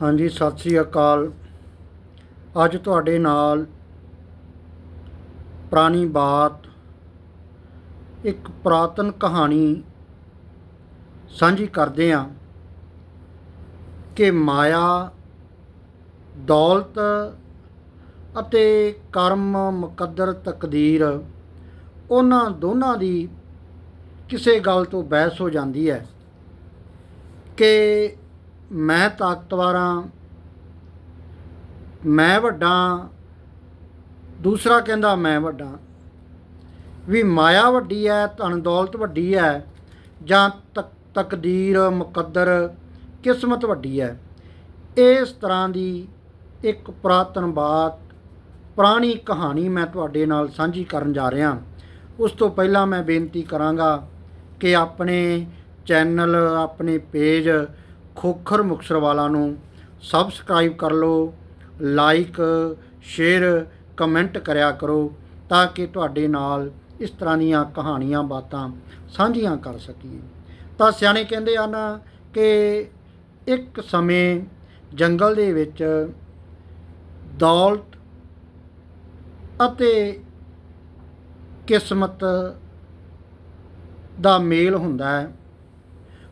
ਹਾਂਜੀ, ਸਤਿ ਸ੍ਰੀ ਅਕਾਲ। ਅੱਜ ਤੁਹਾਡੇ ਨਾਲ ਪੁਰਾਣੀ ਬਾਤ, ਇੱਕ ਪੁਰਾਤਨ ਕਹਾਣੀ ਸਾਂਝੀ ਕਰਦੇ ਹਾਂ ਕਿ ਮਾਇਆ, ਦੌਲਤ ਅਤੇ ਕਰਮ, ਮੁਕੱਦਰ, ਤਕਦੀਰ ਉਹਨਾਂ ਦੋਨਾਂ ਦੀ ਕਿਸੇ ਗੱਲ ਤੋਂ ਬਹਿਸ ਹੋ ਜਾਂਦੀ ਹੈ ਕਿ ਮੈਂ ਤਾਕਤਵਰ ਹਾਂ ਮੈਂ ਵੱਡਾ, ਦੂਸਰਾ ਕਹਿੰਦਾ ਮੈਂ ਵੱਡਾ। ਵੀ ਮਾਇਆ ਵੱਡੀ ਹੈ ਧਨ ਦੌਲਤ ਵੱਡੀ ਹੈ ਜਾਂ ਤਕ- ਤਕਦੀਰ, ਮੁਕੱਦਰ, ਕਿਸਮਤ ਵੱਡੀ ਹੈ ਇਸ ਤਰ੍ਹਾਂ ਦੀ ਇੱਕ ਪੁਰਾਤਨ ਬਾਤ, ਪੁਰਾਣੀ ਕਹਾਣੀ ਮੈਂ ਤੁਹਾਡੇ ਨਾਲ ਸਾਂਝੀ ਕਰਨ ਜਾ ਰਿਹਾ। ਉਸ ਤੋਂ ਪਹਿਲਾਂ ਮੈਂ ਬੇਨਤੀ ਕਰਾਂਗਾ ਕਿ ਆਪਣੇ ਚੈਨਲ, ਆਪਣੇ ਪੇਜ ਖੋਖਰ ਮੁਕਸਰ ਵਾਲਾ ਨੂੰ ਸਬਸਕ੍ਰਾਈਬ ਕਰ ਲਓ ਲਾਈਕ ਸ਼ੇਅਰ ਕਮੈਂਟ ਕਰਿਆ ਕਰੋ ਤਾਂ ਕਿ ਤੁਹਾਡੇ ਨਾਲ ਇਸ ਤਰ੍ਹਾਂ ਦੀਆਂ ਕਹਾਣੀਆਂ ਬਾਤਾਂ ਸਾਂਝੀਆਂ ਕਰ ਸਕੀਏ। ਤਾਂ ਸਿਆਣੇ ਕਹਿੰਦੇ ਹਨ ਕਿ ਇੱਕ ਸਮੇਂ ਜੰਗਲ ਦੇ ਵਿੱਚ ਦੌਲਤ ਅਤੇ ਕਿਸਮਤ ਦਾ ਮੇਲ ਹੁੰਦਾ ਹੈ।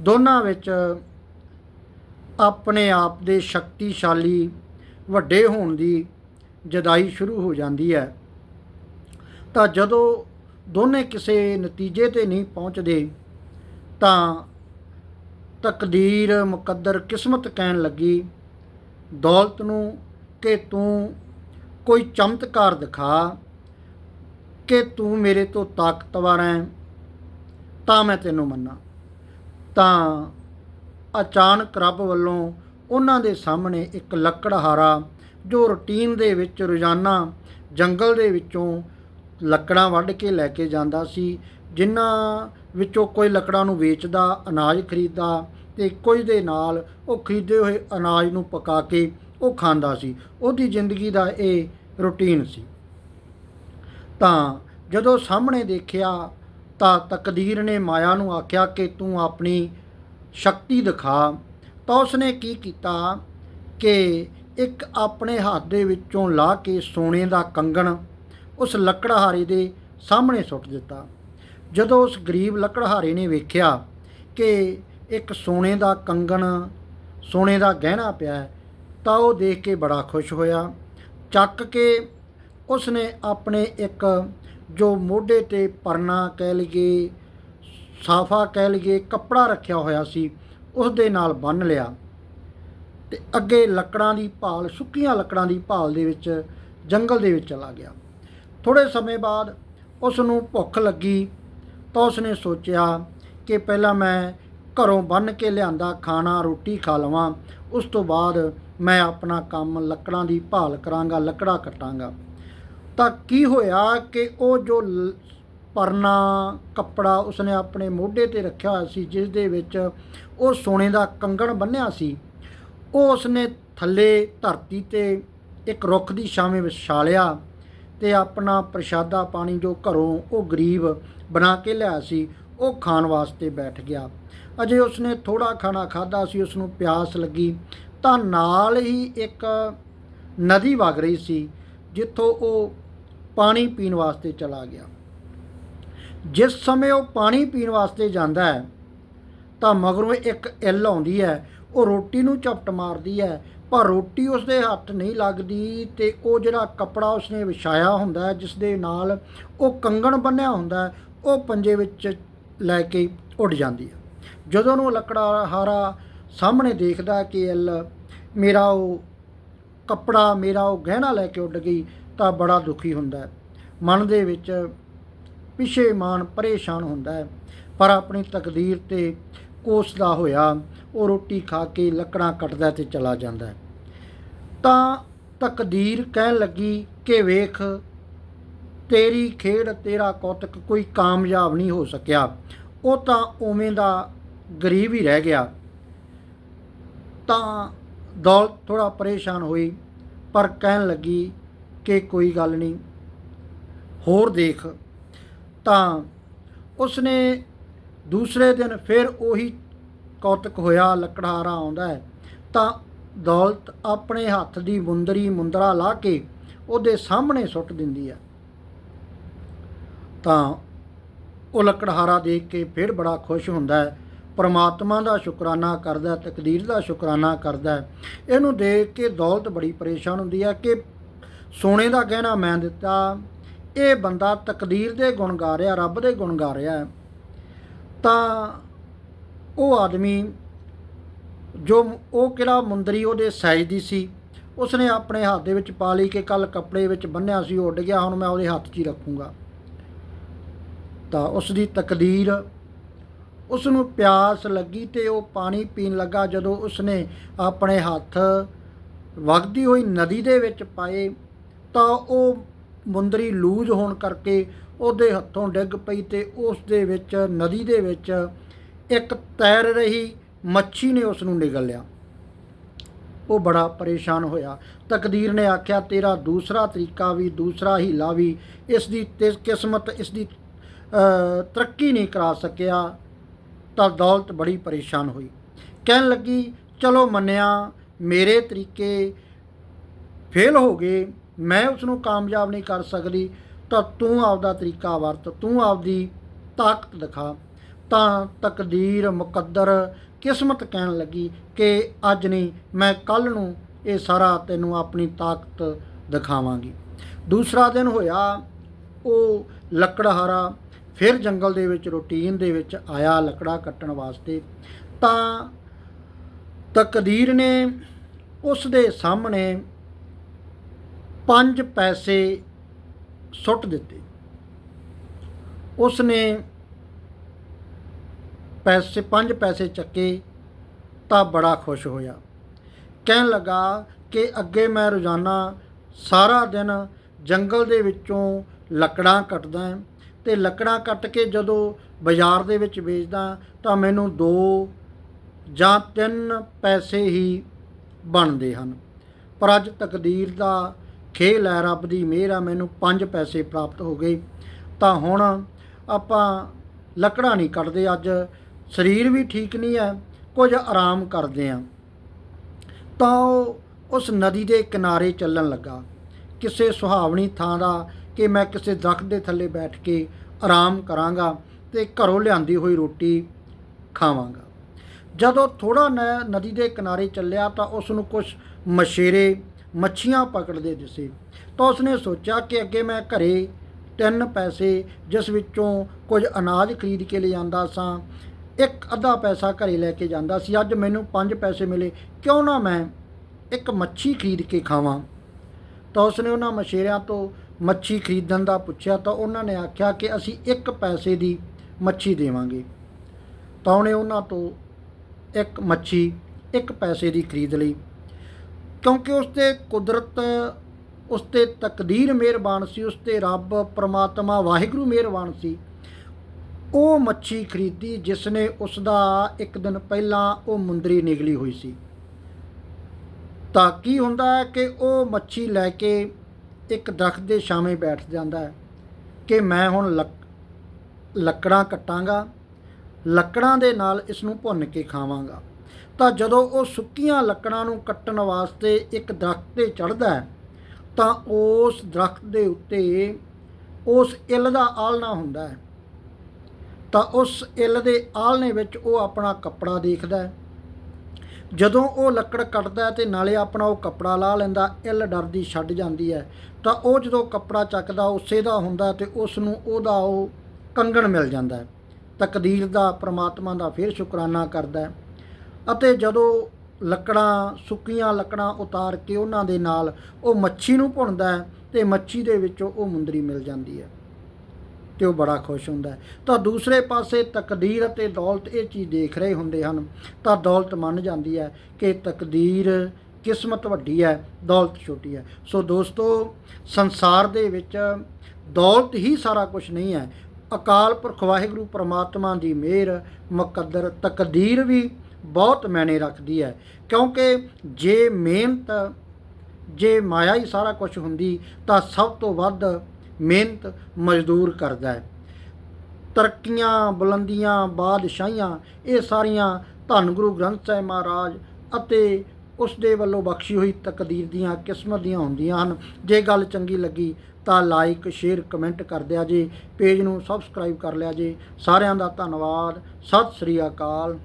ਦੋਨਾਂ ਵਿੱਚ ਆਪਣੇ ਆਪ ਦੇ ਸ਼ਕਤੀਸ਼ਾਲੀ ਵੱਡੇ ਹੋਣ ਦੀ ਜਦਾਈ ਸ਼ੁਰੂ ਹੋ ਜਾਂਦੀ ਹੈ। ਤਾਂ ਜਦੋਂ ਦੋਨੇ ਕਿਸੇ ਨਤੀਜੇ ਤੇ ਨਹੀਂ ਪਹੁੰਚਦੇ, ਤਾਂ ਤਕਦੀਰ ਮੁਕੱਦਰ ਕਿਸਮਤ ਕਹਿਣ ਲੱਗੀ, ਦੌਲਤ ਨੂੰ ਕਿ ਤੂੰ ਕੋਈ ਚਮਤਕਾਰ ਦਿਖਾ, ਕਿ ਤੂੰ ਮੇਰੇ ਤੋਂ ਤਾਕਤਵਰ ਹੈ, ਤਾਂ ਮੈਂ ਤੈਨੂੰ ਮੰਨਾਂ। ਤਾਂ ਅਚਾਨਕ ਰੱਬ ਵੱਲੋਂ ਉਹਨਾਂ ਦੇ ਸਾਹਮਣੇ ਇੱਕ ਲੱਕੜਹਾਰਾ ਜੋ ਰੁਟੀਨ ਦੇ ਵਿੱਚ ਰੋਜ਼ਾਨਾ ਜੰਗਲ ਦੇ ਵਿੱਚੋਂ ਲੱਕੜਾਂ ਵੱਢ ਕੇ ਲੈ ਕੇ ਜਾਂਦਾ ਸੀ, ਜਿਨ੍ਹਾਂ ਵਿੱਚੋਂ ਕੋਈ ਲੱਕੜਾਂ ਨੂੰ ਵੇਚਦਾ, ਅਨਾਜ ਖਰੀਦਦਾ ਤੇ ਕੁਝ ਦੇ ਨਾਲ ਉਹ ਖਰੀਦੇ ਹੋਏ ਅਨਾਜ ਨੂੰ ਪਕਾ ਕੇ ਉਹ ਖਾਂਦਾ ਸੀ। ਉਹਦੀ ਜ਼ਿੰਦਗੀ ਦਾ ਇਹ ਰੁਟੀਨ ਸੀ। ਤਾਂ ਜਦੋਂ ਸਾਹਮਣੇ ਦੇਖਿਆ ਤਾਂ ਤਕਦੀਰ ਨੇ ਮਾਇਆ ਨੂੰ ਆਖਿਆ ਕਿ ਤੂੰ ਆਪਣੀ ਸ਼ਕਤੀ ਦਿਖਾ ਤਾਂ ਉਸਨੇ ਕੀ ਕੀਤਾ ਕਿ ਇੱਕ ਆਪਣੇ ਹੱਥ ਦੇ ਵਿੱਚੋਂ ਲਾ ਕੇ ਸੋਨੇ ਦਾ ਕੰਗਣ ਉਸ ਲੱਕੜਹਾਰੇ ਦੇ ਸਾਹਮਣੇ ਸੁੱਟ ਦਿੱਤਾ। ਜਦੋਂ ਉਸ ਗਰੀਬ ਲੱਕੜਹਾਰੇ ਨੇ ਵੇਖਿਆ ਕਿ ਇੱਕ ਸੋਨੇ ਦਾ ਕੰਗਣ ਸੋਨੇ ਦਾ ਗਹਿਣਾ ਪਿਆ ਹੈ, ਤਾਂ ਉਹ ਦੇਖ ਕੇ ਬੜਾ ਖੁਸ਼ ਹੋਇਆ। ਚੱਕ ਕੇ ਉਸਨੇ ਆਪਣੇ ਇੱਕ ਜੋ ਮੋਢੇ ਤੇ ਪਰਨਾ ਕਹਿ ਲਈਏ ਸਾਫਾ ਕਹਿ ਲਈਏ ਕੱਪੜਾ ਰੱਖਿਆ ਹੋਇਆ ਸੀ, ਉਸ ਦੇ ਨਾਲ ਬੰਨ ਲਿਆ ਤੇ ਅੱਗੇ ਲੱਕੜਾਂ ਦੀ ਭਾਲ, ਸੁੱਕੀਆਂ ਲੱਕੜਾਂ ਦੀ ਭਾਲ ਦੇ ਵਿੱਚ, ਜੰਗਲ ਦੇ ਵਿੱਚ ਚਲਾ ਗਿਆ। ਥੋੜੇ ਸਮੇਂ ਬਾਅਦ ਉਸ ਨੂੰ ਭੁੱਖ ਲੱਗੀ ਤਾਂ ਉਸ ਨੇ ਸੋਚਿਆ ਕਿ ਪਹਿਲਾਂ ਮੈਂ ਘਰੋਂ ਬੰਨ ਕੇ ਲਿਆਂਦਾ ਖਾਣਾ, ਰੋਟੀ ਖਾ ਲਵਾਂ, ਉਸ ਤੋਂ ਬਾਅਦ ਮੈਂ ਆਪਣਾ ਕੰਮ ਲੱਕੜਾਂ ਦੀ ਭਾਲ ਕਰਾਂਗਾ, ਲੱਕੜਾਂ ਕੱਟਾਂਗਾ। ਤਾਂ ਕੀ ਹੋਇਆ ਕਿ ਉਹ ਜੋ ਲ- ਪਰਨਾ ਕੱਪੜਾ ਉਸਨੇ ਆਪਣੇ ਮੋਢੇ ਤੇ ਰੱਖਿਆ ਹੋਇਆ ਸੀ, ਜਿਸ ਦੇ ਵਿੱਚ ਉਹ ਸੋਨੇ ਦਾ ਕੰਗਣ ਬੰਨਿਆ ਸੀ। ਉਹ ਉਸਨੇ ਥੱਲੇ ਧਰਤੀ ਤੇ ਇੱਕ ਰੁੱਖ ਦੀ ਛਾਵੇਂ ਵਿਛਾਲਿਆ ਤੇ ਆਪਣਾ ਪ੍ਰਸ਼ਾਦਾ ਪਾਣੀ ਜੋ ਘਰੋਂ ਉਹ ਗਰੀਬ ਬਣਾ ਕੇ ਲਿਆ ਸੀ, ਉਹ ਖਾਣ ਵਾਸਤੇ ਬੈਠ ਗਿਆ। ਅਜੇ ਉਸਨੇ ਥੋੜਾ ਖਾਣਾ ਖਾਦਾ ਸੀ ਉਸ ਨੂੰ ਪਿਆਸ ਲੱਗੀ ਤਾਂ ਨਾਲ ਹੀ ਇੱਕ ਨਦੀ ਵਗ ਰਹੀ ਸੀ, ਜਿੱਥੋਂ ਉਹ ਪਾਣੀ ਪੀਣ ਵਾਸਤੇ ਚਲਾ ਗਿਆ। ਜਿਸ ਸਮੇਂ ਉਹ ਪਾਣੀ ਪੀਣ ਵਾਸਤੇ ਜਾਂਦਾ ਹੈ, ਤਾਂ ਮਗਰੋਂ ਇੱਕ ਇੱਲ ਆਉਂਦੀ ਹੈ, ਉਹ ਰੋਟੀ ਨੂੰ ਝਪਟ ਮਾਰਦੀ ਹੈ, ਪਰ ਰੋਟੀ ਉਸਦੇ ਹੱਥ ਨਹੀਂ ਲੱਗਦੀ ਤੇ ਉਹ ਜਿਹੜਾ ਕੱਪੜਾ ਉਸਨੇ ਵਿਛਾਇਆ ਹੁੰਦਾ ਜਿਸ ਦੇ ਨਾਲ ਉਹ ਕੰਗਣ ਬੰਨਿਆ ਹੁੰਦਾ ਉਹ ਪੰਜੇ ਵਿੱਚ ਲੈ ਕੇ ਉੱਡ ਜਾਂਦੀ ਹੈ। ਜਦੋਂ ਨੂੰ ਲੱਕੜਾ ਹਾਰਾ ਸਾਹਮਣੇ ਦੇਖਦਾ ਕਿ ਇੱਲ, ਮੇਰਾ ਉਹ ਕੱਪੜਾ, ਮੇਰਾ ਉਹ ਗਹਿਣਾ ਲੈ ਕੇ ਉੱਡ ਗਈ ਤਾਂ ਬੜਾ ਦੁਖੀ ਹੁੰਦਾ ਮਨ ਦੇ ਵਿੱਚ ਪਿਛੇਮਾਨ ਪਰੇਸ਼ਾਨ ਹੁੰਦਾ ਹੈ, ਪਰ ਆਪਣੀ ਤਕਦੀਰ ਤੇ ਕੋਸਦਾ ਹੋਇਆ ਉਹ ਰੋਟੀ ਖਾ ਕੇ ਲੱਕੜਾਂ ਕੱਟਦਾ ਤੇ ਚਲਾ ਜਾਂਦਾ ਹੈ। ਤਾਂ ਤਕਦੀਰ ਕਹਿਣ ਲੱਗੀ ਕਿ ਵੇਖ, ਤੇਰੀ ਖੇਡ ਤੇਰਾ ਕੌਤਕ ਕੋਈ ਕਾਮਯਾਬ ਨਹੀਂ ਹੋ ਸਕਿਆ। ਉਹ ਤਾਂ ਉਵੇਂ ਦਾ ਗਰੀਬ ਹੀ ਰਹਿ ਗਿਆ। ਤਾਂ ਦੌਲਤ ਥੋੜਾ ਪਰੇਸ਼ਾਨ ਹੋਈ, ਪਰ ਕਹਿਣ ਲੱਗੀ ਕਿ ਕੋਈ ਗੱਲ ਨਹੀਂ। ਹੋਰ ਦੇਖ ਤਾਂ ਉਸਨੇ ਦੂਸਰੇ ਦਿਨ ਫਿਰ ਉਹੀ ਕੌਤਕ ਹੋਇਆ, ਲੱਕੜਹਾਰਾ ਆਉਂਦਾ ਹੈ। ਤਾਂ ਦੌਲਤ ਆਪਣੇ ਹੱਥ ਦੀ ਮੁੰਦਰੀ ਮੁੰਦਰਾ ਲਾ ਕੇ ਉਹਦੇ ਸਾਹਮਣੇ ਸੁੱਟ ਦਿੰਦੀ ਹੈ। ਤਾਂ ਉਹ ਲੱਕੜਹਾਰਾ ਦੇਖ ਕੇ ਫਿਰ ਬੜਾ ਖੁਸ਼ ਹੁੰਦਾ ਹੈ। ਪਰਮਾਤਮਾ ਦਾ ਸ਼ੁਕਰਾਨਾ ਕਰਦਾ ਤਕਦੀਰ ਦਾ ਸ਼ੁਕਰਾਨਾ ਕਰਦਾ ਇਹਨੂੰ ਦੇਖ ਕੇ ਦੌਲਤ ਬੜੀ ਪਰੇਸ਼ਾਨ ਹੁੰਦੀ ਹੈ ਕਿ ਸੋਨੇ ਦਾ ਗਹਿਣਾ ਮੈਂ ਦਿੱਤਾ ਇਹ ਬੰਦਾ ਤਕਦੀਰ ਦੇ ਗੁਣ ਗਾ ਰਿਹਾ, ਰੱਬ ਦੇ ਗੁਣ ਗਾ ਰਿਹਾ ਤਾਂ ਉਹ ਆਦਮੀ ਜੋ ਉਹ ਕਿਹੜਾ ਮੁੰਦਰੀ ਉਹਦੇ ਸਾਈਜ਼ ਦੀ ਸੀ, ਉਸਨੇ ਆਪਣੇ ਹੱਥ ਦੇ ਵਿੱਚ ਪਾ ਲਈ ਕਿ ਕੱਲ ਕੱਪੜੇ ਵਿੱਚ ਬੰਨਿਆ ਸੀ ਉਹ ਉੱਡ ਗਿਆ, ਹੁਣ ਮੈਂ ਉਹਦੇ ਹੱਥ 'ਚ ਹੀ ਰੱਖੂੰਗਾ। ਤਾਂ ਉਸ ਦੀ ਤਕਦੀਰ ਉਸ ਨੂੰ ਪਿਆਸ ਲੱਗੀ ਤੇ ਉਹ ਪਾਣੀ ਪੀਣ ਲੱਗਾ ਜਦੋਂ ਉਸਨੇ ਆਪਣੇ ਹੱਥ ਵਗਦੀ ਹੋਈ ਨਦੀ ਦੇ ਵਿੱਚ ਪਾਏ, ਤਾਂ ਉਹ ਮੁੰਦਰੀ ਲੂਜ਼ ਹੋਣ ਕਰਕੇ ਉਹਦੇ ਹੱਥੋਂ ਡਿੱਗ ਪਈ ਤੇ ਉਸ ਦੇ ਵਿੱਚ, ਨਦੀ ਦੇ ਵਿੱਚ ਇੱਕ ਤੈਰ ਰਹੀ ਮੱਛੀ ਨੇ ਉਸ ਨੂੰ ਨਿਗਲ ਲਿਆ। ਉਹ ਬੜਾ ਪਰੇਸ਼ਾਨ ਹੋਇਆ। ਤਕਦੀਰ ਨੇ ਆਖਿਆ, ਤੇਰਾ ਦੂਸਰਾ ਤਰੀਕਾ ਵੀ, ਦੂਸਰਾ ਹੀਲਾ ਵੀ ਇਸ ਦੀ ਕਿਸਮਤ ਇਸ ਦੀ ਤਰੱਕੀ ਨਹੀਂ ਕਰਾ ਸਕਿਆ। ਤਾਂ ਦੌਲਤ ਬੜੀ ਪਰੇਸ਼ਾਨ ਹੋਈ। ਕਹਿਣ ਲੱਗੀ, ਚਲੋ ਮੰਨਿਆ, ਮੇਰੇ ਤਰੀਕੇ ਫੇਲ ਹੋ ਗਏ। ਮੈਂ ਉਸ ਨੂੰ ਕਾਮਯਾਬ ਨਹੀਂ ਕਰ ਸਕਦੀ, ਤਾਂ ਤੂੰ ਆਪਦਾ ਤਰੀਕਾ ਵਰਤ, ਤੂੰ ਆਪਦੀ ਤਾਕਤ ਦਿਖਾ। ਤਾਂ ਤਕਦੀਰ ਮੁਕੱਦਰ ਕਿਸਮਤ ਕਹਿਣ ਲੱਗੀ ਕਿ ਅੱਜ ਨਹੀਂ, ਮੈਂ ਕੱਲ ਨੂੰ ਇਹ ਸਾਰਾ ਤੈਨੂੰ ਆਪਣੀ ਤਾਕਤ ਦਿਖਾਵਾਂਗੀ। ਦੂਸਰਾ ਦਿਨ ਹੋਇਆ, ਉਹ ਲੱਕੜਹਾਰਾ ਫਿਰ ਜੰਗਲ ਦੇ ਵਿੱਚ, ਰੂਟੀਨ ਦੇ ਵਿੱਚ ਆਇਆ ਲੱਕੜਾ ਕੱਟਣ ਵਾਸਤੇ। ਤਾਂ ਤਕਦੀਰ ਨੇ ਉਸ ਦੇ ਸਾਹਮਣੇ ਪੰਜ ਪੈਸੇ ਸੁੱਟ ਦਿੱਤੇ। ਉਸ ਨੇ ਪੈਸੇ, ਪੰਜ ਪੈਸੇ ਚੱਕੇ ਤਾਂ ਬੜਾ ਖੁਸ਼ ਹੋਇਆ। ਕਹਿਣ ਲੱਗਾ ਕਿ ਅੱਗੇ ਮੈਂ ਰੋਜ਼ਾਨਾ ਸਾਰਾ ਦਿਨ ਜੰਗਲ ਦੇ ਵਿੱਚੋਂ ਲੱਕੜਾਂ ਕੱਟਦਾ ਹਾਂ ਤੇ ਲੱਕੜਾਂ ਕੱਟ ਕੇ ਜਦੋਂ ਬਾਜ਼ਾਰ ਦੇ ਵਿੱਚ ਵੇਚਦਾ ਤਾਂ ਮੈਨੂੰ ਦੋ ਜਾਂ ਤਿੰਨ ਪੈਸੇ ਹੀ ਬਣਦੇ ਹਨ। ਪਰ ਅੱਜ ਤਕਦੀਰ ਦਾ ਖੇਲ ਹੈ ਰੱਬ ਦੀ ਮਿਹਰ ਆ, ਮੈਨੂੰ ਪੰਜ ਪੈਸੇ ਪ੍ਰਾਪਤ ਹੋ ਗਏ। ਤਾਂ ਹੁਣ ਆਪਾਂ ਲੱਕੜਾਂ ਨਹੀਂ ਕੱਢਦੇ ਅੱਜ, ਸਰੀਰ ਵੀ ਠੀਕ ਨਹੀਂ ਹੈ, ਕੁਝ ਆਰਾਮ ਕਰਦੇ ਆ ਤਾਂ ਉਹ ਉਸ ਨਦੀ ਦੇ ਕਿਨਾਰੇ ਚੱਲਣ ਲੱਗਾ। ਕਿਸੇ ਸੁਹਾਵਣੀ ਥਾਂ ਦਾ ਕਿ ਮੈਂ ਕਿਸੇ ਦਰਖਤ ਦੇ ਥੱਲੇ ਬੈਠ ਕੇ ਆਰਾਮ ਕਰਾਂਗਾ ਤੇ ਘਰੋਂ ਲਿਆਂਦੀ ਹੋਈ ਰੋਟੀ ਖਾਵਾਂਗਾ। ਜਦੋਂ ਥੋੜਾ ਨਦੀ ਦੇ ਕਿਨਾਰੇ ਚੱਲਿਆ ਤਾਂ ਉਸ ਨੂੰ ਕੁਝ ਮਛੇਰੇ ਮੱਛੀਆਂ ਪਕੜਦੇ ਦਿਸੇ। ਤਾਂ ਉਸਨੇ ਸੋਚਿਆ ਕਿ ਅੱਗੇ ਮੈਂ ਘਰੇ ਤਿੰਨ ਪੈਸੇ, ਜਿਸ ਵਿੱਚੋਂ ਕੁਝ ਅਨਾਜ ਖਰੀਦ ਕੇ ਲੈ ਸਾਂ, ਇੱਕ ਅੱਧਾ ਪੈਸਾ ਘਰੇ ਲੈ ਕੇ ਜਾਂਦਾ ਸੀ। ਅੱਜ ਮੈਨੂੰ ਪੰਜ ਪੈਸੇ ਮਿਲੇ, ਕਿਉਂ ਨਾ ਮੈਂ ਇੱਕ ਮੱਛੀ ਖਰੀਦ ਕੇ ਖਾਵਾਂ? ਤਾਂ ਉਸਨੇ ਉਹਨਾਂ ਮਛੇਰਿਆਂ ਤੋਂ ਮੱਛੀ ਖਰੀਦਣ ਦਾ ਪੁੱਛਿਆ, ਤਾਂ ਉਹਨਾਂ ਨੇ ਆਖਿਆ ਕਿ ਅਸੀਂ ਇੱਕ ਪੈਸੇ ਦੀ ਮੱਛੀ ਦੇਵਾਂਗੇ। ਤਾਂ ਉਹਨੇ ਉਹਨਾਂ ਤੋਂ ਇੱਕ ਮੱਛੀ, ਇੱਕ ਪੈਸੇ ਦੀ ਖਰੀਦ ਲਈ। ਕਿਉਂਕਿ ਉਸ ਤੇ ਕੁਦਰਤ ਉਸ ਤੇ ਤਕਦੀਰ ਮਿਹਰਬਾਨ ਸੀ ਉਸ ਤੇ ਰੱਬ ਪ੍ਰਮਾਤਮਾ ਵਾਹਿਗੁਰੂ ਮਿਹਰਬਾਨ ਸੀ। ਉਹ ਮੱਛੀ ਖਰੀਦੀ ਜਿਸ ਨੇ ਉਸ ਦਾ ਇੱਕ ਦਿਨ ਪਹਿਲਾਂ ਉਹ ਮੁੰਦਰੀ ਨਿਗਲੀ ਹੋਈ ਸੀ। ਤਾਂ ਕੀ ਹੁੰਦਾ ਹੈ ਕਿ ਉਹ ਮੱਛੀ ਲੈ ਕੇ ਇੱਕ ਦਰਖਤ ਦੇ ਛਾਵੇਂ ਬੈਠ ਜਾਂਦਾ ਹੈ ਕਿ ਮੈਂ ਹੁਣ ਲੱਕ- ਲੱਕੜਾਂ ਕੱਟਾਂਗਾ, ਲੱਕੜਾਂ ਦੇ ਨਾਲ ਇਸ ਨੂੰ ਭੁੰਨ ਕੇ ਖਾਵਾਂਗਾ। ਤਾਂ ਜਦੋਂ ਉਹ ਸੁੱਕੀਆਂ ਲੱਕੜਾਂ ਨੂੰ ਕੱਟਣ ਵਾਸਤੇ ਇੱਕ ਦਰਖਤ ਤੇ ਚੜ੍ਹਦਾ ਤਾਂ ਉਸ ਦਰਖਤ ਦੇ ਉੱਤੇ ਉਸ ਇੱਲ ਦਾ ਆਲਣਾ ਹੁੰਦਾ ਹੈ। ਤਾਂ ਉਸ ਇੱਲ ਦੇ ਆਲਣੇ ਵਿੱਚ ਉਹ ਆਪਣਾ ਕੱਪੜਾ ਦੇਖਦਾ ਹੈ। ਜਦੋਂ ਉਹ ਲੱਕੜ ਕੱਟਦਾ ਹੈ ਤੇ ਨਾਲੇ ਆਪਣਾ ਉਹ ਕੱਪੜਾ ਲਾ ਲੈਂਦਾ, ਇੱਲ ਡਰਦੀ ਛੱਡ ਜਾਂਦੀ ਹੈ। ਤਾਂ ਉਹ ਜਦੋਂ ਕੱਪੜਾ ਚੱਕਦਾ ਉਸੇ ਦਾ ਹੁੰਦਾ ਤੇ ਉਸ ਨੂੰ ਉਹਦਾ ਉਹ ਕੰਗਣ ਮਿਲ ਜਾਂਦਾ ਹੈ। ਤਕਦੀਰ ਦਾ, ਪ੍ਰਮਾਤਮਾ ਦਾ ਫਿਰ ਸ਼ੁਕਰਾਨਾ ਕਰਦਾ ਹੈ। ਅਤੇ ਜਦੋਂ ਲੱਕੜਾਂ, ਸੁੱਕੀਆਂ ਲੱਕੜਾਂ ਉਤਾਰ ਕੇ ਉਹਨਾਂ ਦੇ ਨਾਲ ਉਹ ਮੱਛੀ ਨੂੰ ਭੁੰਨਦਾ ਹੈ ਤੇ ਮੱਛੀ ਦੇ ਵਿੱਚੋਂ ਉਹ ਮੁੰਦਰੀ ਮਿਲ ਜਾਂਦੀ ਹੈ ਤੇ ਉਹ ਬੜਾ ਖੁਸ਼ ਹੁੰਦਾ ਤਾਂ ਦੂਸਰੇ ਪਾਸੇ ਤਕਦੀਰ ਅਤੇ ਦੌਲਤ ਇਹ ਚੀਜ਼ ਦੇਖ ਰਹੇ ਹੁੰਦੇ ਹਨ, ਤਾਂ ਦੌਲਤ ਮੰਨ ਜਾਂਦੀ ਹੈ ਕਿ ਤਕਦੀਰ ਕਿਸਮਤ ਵੱਡੀ ਹੈ, ਦੌਲਤ ਛੋਟੀ ਹੈ। ਸੋ ਦੋਸਤੋ, ਸੰਸਾਰ ਦੇ ਵਿੱਚ ਦੌਲਤ ਹੀ ਸਾਰਾ ਕੁਝ ਨਹੀਂ ਹੈ। ਅਕਾਲ ਪੁਰਖ ਵਾਹਿਗੁਰੂ ਪ੍ਰਮਾਤਮਾ ਦੀ ਮਿਹਰ, ਮੁਕੱਦਰ ਤਕਦੀਰ ਵੀ ਬਹੁਤ ਮਾਇਨੇ ਰੱਖਦੀ ਹੈ। ਕਿਉਂਕਿ ਜੇ ਮਿਹਨਤ, ਜੇ ਮਾਇਆ ਹੀ ਸਾਰਾ ਕੁਝ ਹੁੰਦੀ ਤਾਂ ਸਭ ਤੋਂ ਵੱਧ ਮਿਹਨਤ ਮਜ਼ਦੂਰ ਕਰਦਾ ਹੈ। ਤਰੱਕੀਆਂ, ਬੁਲੰਦੀਆਂ, ਬਾਦਸ਼ਾਹੀਆਂ, ਇਹ ਸਾਰੀਆਂ ਧੰਨ ਗੁਰੂ ਗ੍ਰੰਥ ਸਾਹਿਬ ਮਹਾਰਾਜ ਅਤੇ ਉਸ ਦੇ ਵੱਲੋਂ ਬਖਸ਼ੀ ਹੋਈ ਤਕਦੀਰ ਦੀਆਂ ਕਿਸਮਤ ਦੀਆਂ ਹੁੰਦੀਆਂ ਹਨ। ਜੇ ਗੱਲ ਚੰਗੀ ਲੱਗੀ ਤਾਂ ਲਾਈਕ ਸ਼ੇਅਰ ਕਮੈਂਟ ਕਰ ਦਿਆ ਜੇ। ਪੇਜ ਨੂੰ ਸਬਸਕ੍ਰਾਈਬ ਕਰ ਲਿਆ ਜੇ। ਸਾਰਿਆਂ ਦਾ ਧੰਨਵਾਦ। ਸਤਿ ਸ੍ਰੀ ਅਕਾਲ।